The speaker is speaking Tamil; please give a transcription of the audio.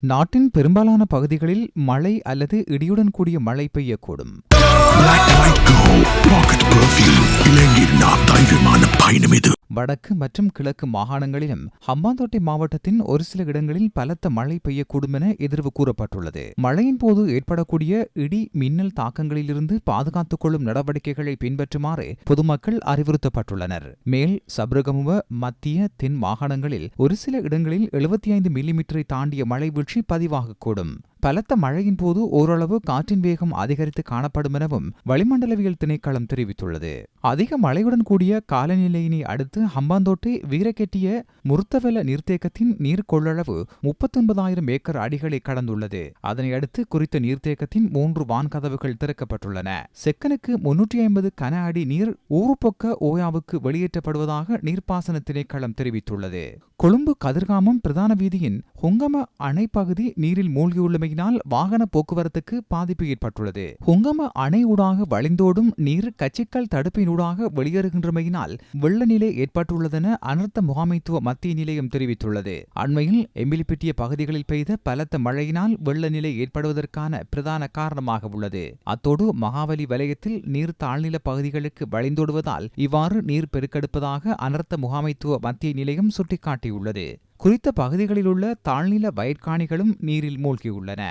நாட்டின் பெரும்பாலான பகுதிகளில் மழை அல்லது இடியுடன் கூடிய மழை பெய்யக்கூடும். வடக்கு மற்றும் கிழக்கு மாகாணங்களிலும் ஹம்பாந்தோட்டை மாவட்டத்தின் ஒரு சில இடங்களில் பலத்த மழை பெய்யக்கூடும் என எதிர்வு கூறப்பட்டுள்ளது. மழையின் போது ஏற்படக்கூடிய இடி மின்னல் தாக்கங்களிலிருந்து பாதுகாத்துக் கொள்ளும் நடவடிக்கைகளை பின்பற்றுமாறு பொதுமக்கள் அறிவுறுத்தப்பட்டுள்ளனர். மேல் சபருகமுவ மத்திய தென் மாகாணங்களில் ஒரு சில இடங்களில் எழுபத்தி ஐந்து மில்லிமீட்டரை தாண்டிய மழை வீழ்ச்சி பதிவாகக்கூடும். பலத்த மழையின் போது ஓரளவு காற்றின் வேகம் அதிகரித்து காணப்படும் எனவும் வளிமண்டலவியல் திணைக்களம் தெரிவித்துள்ளது. அதிக மழையுடன் கூடிய காலநிலையினை அடுத்து ஹம்பாந்தோட்டை வீரக்கெட்டிய முருத்தவெல நீர்த்தேக்கத்தின் நீர் கொள்ளளவு முப்பத்தொன்பதாயிரம் ஏக்கர் அடிகளை கடந்துள்ளது. அதனையடுத்து குறித்த நீர்த்தேக்கத்தின் மூன்று வான்கதவுகள் திறக்கப்பட்டுள்ளன. செக்கனுக்கு முன்னூற்றி ஐம்பது கன அடி நீர் ஊறுபொக்க ஓயாவுக்கு வெளியேற்றப்படுவதாக நீர்ப்பாசன திணைக்களம் தெரிவித்துள்ளது. கொழும்பு கதிர்காமம் பிரதான வீதியின் ஹுங்கம அணை பகுதி நீரில் மூழ்கியுள்ளமையினால் வாகன போக்குவரத்துக்கு பாதிப்பு ஏற்பட்டுள்ளது. ஹுங்கம அணை ஊடாக வழிந்தோடும் நீர் கச்சிக்கல் தடுப்பினூடாக வெளியேறுகின்றமையினால் வெள்ள நிலை ஏற்பட்டுள்ளதென அனர்த்த முகாமைத்துவ மத்திய நிலையம் தெரிவித்துள்ளது. அண்மையில் எம்பிலிப்பிட்டிய பகுதிகளில் பெய்த பலத்த மழையினால் வெள்ள நிலை ஏற்படுவதற்கான பிரதான காரணமாக உள்ளது. அத்தோடு மகாவலி வலயத்தில் நீர் தாழ்நில பகுதிகளுக்கு வழிந்தோடுவதால் இவ்வாறு நீர் பெருக்கெடுப்பதாக அனர்த்த முகாமைத்துவ மத்திய நிலையம் சுட்டிக்காட்டி காட்டியுள்ளது குறித்த பகுதிகளில் உள்ள தாழ்நில வயற்காணிகளும் நீரில் மூழ்கியுள்ளன.